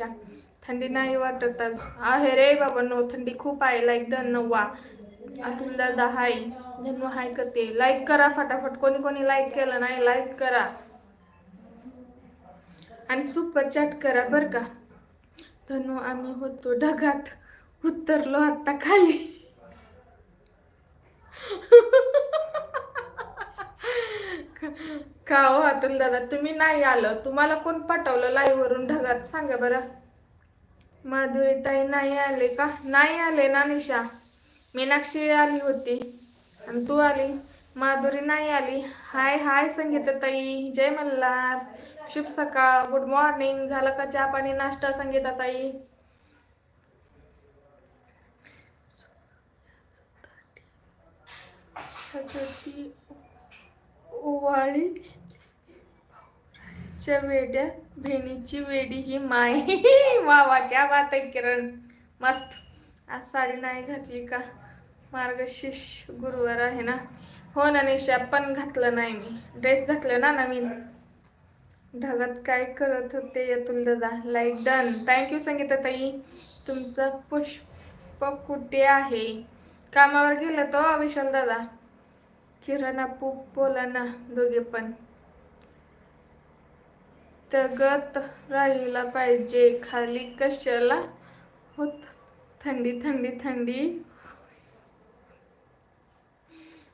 निशा थंडी नाही वाटत आज. आहे रे बाबा नो थंडी खूप आहे. Like done नव्वा. अतुल दादा हाय जन्म हाय करते लाईक करा फटाफट. कोणी कोणी लाईक केलं नाही लाईक करा. आणि सुपर चॅट करा बर का. धनु आम्ही होतो ढगात. उतरलो आत्ता खाली. का हो अतुल दादा? तुम्ही नाही आलं. तुम्हाला कोण पाठवलं लाईव्ह वरून ढगात? सांगा बरं. माधुरी ताई नाही आले का? नाही आले ना निशा. मीनाक्षी आली होती. आणि तू आली? माधुरी नाही आली. हाय हाय संगीता ताई जय मल्हार. शुभ सकाळ. गुड मॉर्निंग झालं का चहा पाणी नाश्ता संगीता ताई ह्याच्यावरती च्या वेड्या बहिणीची वेडी ही माय. वा वा क्या बात आहे किरण. मस्त. आज साडी नाही घातली का? मार्गशीर्ष गुरुवार आहे ना? हो ना निशा पण घातलं नाही मी. ड्रेस घातलं ना नवीन. ढगत काय करत होते यतुल दादा? लाईक डन थँक्यू संगीता ताई तुमचं पुष्प कुठे आहे? कामावर गेलं तो विशाल दादा. किरण आपू बोला ना दोघे पण. तगत राहिला पाहिजे खाली कशाला? होत थंडी थंडी थंडी.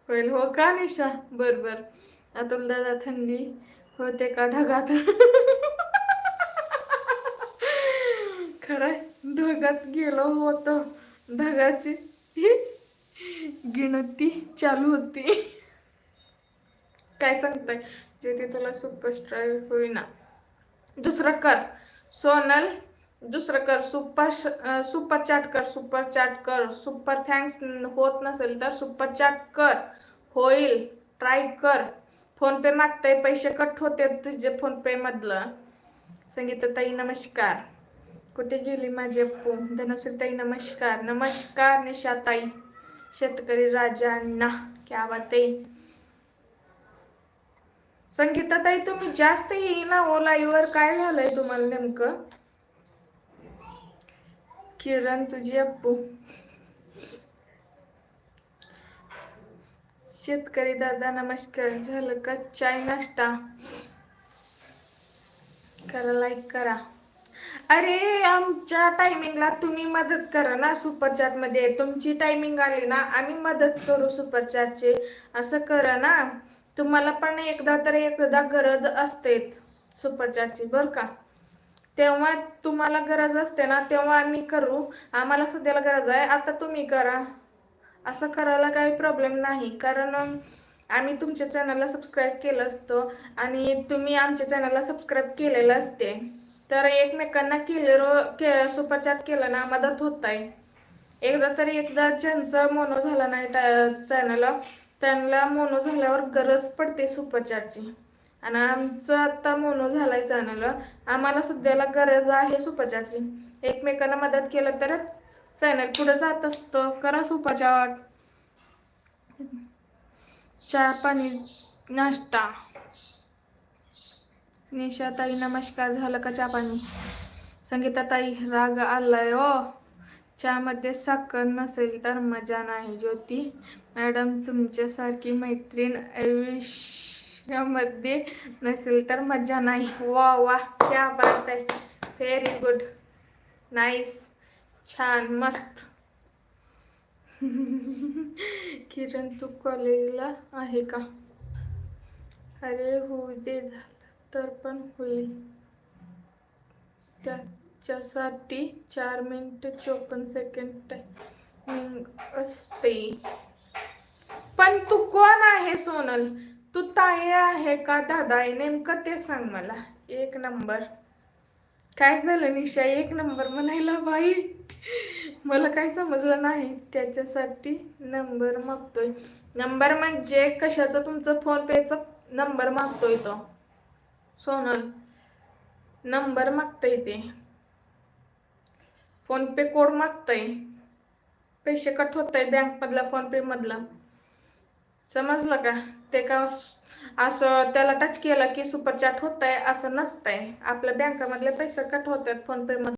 होईल हो का निशा? बर बर. अतुल दादा थंडी होते का ढगात? खरं ढगात गेलो होतो. ढगाची गिणती चालू होती. काय सांगताय? ज्योती तुला सुपरस्टार होईना. दुसरं कर. सोनल दुसरं कर. सुपर सुपर चॅट कर. सुपर चॅट कर. सुपर थँक्स होत नसेल तर सुपर चॅट कर. होईल. ट्राय कर. फोनपे मागताय. पैसे कट होते तुझे फोनपे मधलं. संगीता ताई नमस्कार. कुठे गेली माझी अप्पू? धनश्री ताई नमस्कार. नमस्कार निशाताई शेतकरी राजांना. क्या बात आहे. संगीताताई तुम्ही जास्त येईना ओ हो लाईव्हवर काय झालंय तुम्हाला नेमकं? किरण तुझी अप्पू. शेतकरी दादा नमस्कार. झालं का चाय नाश्ता? करा लाईक करा. अरे आमच्या टायमिंगला तुम्ही मदत करा ना सुपरमध्ये. तुमची टायमिंग आली ना आम्ही मदत करू सुपर असं करा ना. तुम्हाला पण एकदा तर एकदा गरज असतेच सुपरचॅटची बरं का? तेव्हा तुम्हाला गरज असते ना तेव्हा आम्ही करू. आम्हाला सध्याला गरज आहे आता तुम्ही करा. असं करायला काही प्रॉब्लेम नाही कारण आम्ही तुमच्या चॅनलला सबस्क्राईब केलं असतं आणि तुम्ही आमच्या चॅनलला सबस्क्राईब केलेलं असते. तर एकमेकांना केले के सुपरचॅट केलं ना मदत होत आहे. एकदा तरी एकदा ज्यांचं मोनो झाला नाही चॅनल त्यांना मोनो झाल्यावर गरज पडते सुपर आणि आमचं आता मोनो झालाय चॅनल आम्हाला सध्याला गरज आहे सुपर एकमेकांना मदत केलं तरच चॅनल पुढे जात असतं. करा सुपर चहा पाणी नाश्ता. निशा ताई नमस्कार. झालं का चहा पाणी? संगीता ताई राग आलाय ओ चहामध्ये साखर नसेल तर मजा नाही ज्योती. मॅडम तुमच्यासारखी मैत्रीण आयुष्यामध्ये नसेल तर मजा नाही. वा वा. क्या बात आहे. व्हेरी गुड नाईस छान. मस्त. किरण तू कॉलेजला आहे का? अरे होऊ दे. झालं तर पण होईल. त्याच्यासाठी चार मिनिट चोपन्न सेकंड टायमिंग असते. पण तू कोण आहे सोनल? तू ताई आहे का दादा आहे? नेमकं ते सांग मला. एक नंबर. काय झालं निशा? एक नंबर म्हणायला बाई. मला काय समजलं नाही. त्याच्यासाठी नंबर मागतोय. नंबर म्हणजे कशाचा? तुमचं फोन पेचा नंबर मागतोय तो. सोनल नंबर मागतोय ते. फोन पे कोड मागतंय. पैसे कट होत आहे बँकमधला फोन पे मधला. समजलं का? ते का असं त्याला टच केलं की सुपर चॅट होत आहे असं नसतंय. आपल्या बँकामधले पैसे कट होत आहेत फोन पे मध्ये